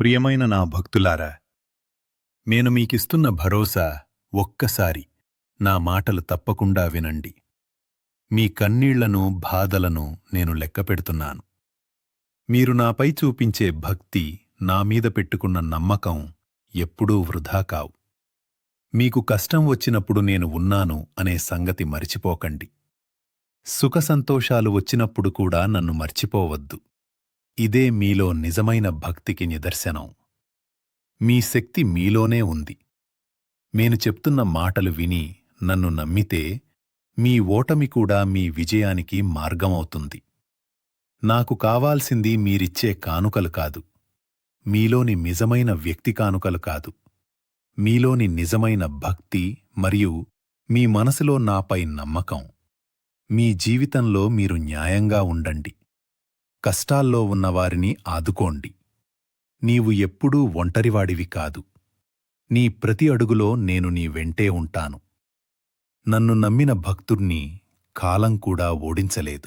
ప్రియమైన నా భక్తులారా నేను మీకిస్తున్న భరోసా ఒక్కసారి నా మాటలు తప్పకుండా వినండి. మీ కన్నీళ్ళను బాధలను నేను లెక్కపెడుతున్నాను మీరు నాపై చూపించే భక్తి నా మీద పెట్టుకున్న నమ్మకం ఎప్పుడూ వృధా కావు. మీకు కష్టం వచ్చినప్పుడు నేను ఉన్నాను అనే సంగతి మరిచిపోకండి. సుఖసంతోషాలు వచ్చినప్పుడు కూడా నన్ను మర్చిపోవద్దు. ఇదే మీలో నిజమైన భక్తికి నిదర్శనం. మీ శక్తి మీలోనే ఉంది. నేను చెప్తున్న మాటలు విని నన్ను నమ్మితే మీ ఓటమి కూడా మీ విజయానికి మార్గమవుతుంది. నాకు కావాల్సింది మీరిచ్చే కానుకలు కాదు. మీలోని నిజమైన వ్యక్తి కానుకలు కాదు. మీలోని నిజమైన భక్తి మరియు మీ మనసులో నాపై నమ్మకం. మీ జీవితంలో మీరు న్యాయంగా ఉండండి. కష్టాల్లో ఉన్నవారిని ఆదుకోండి. నీవు ఎప్పుడూ ఒంటరివాడివి కాదు. నీ ప్రతి అడుగులో నేను నీ వెంటే ఉంటాను. నన్ను నమ్మిన భక్తుణ్ణి కాలం కూడా ఓడించలేదు.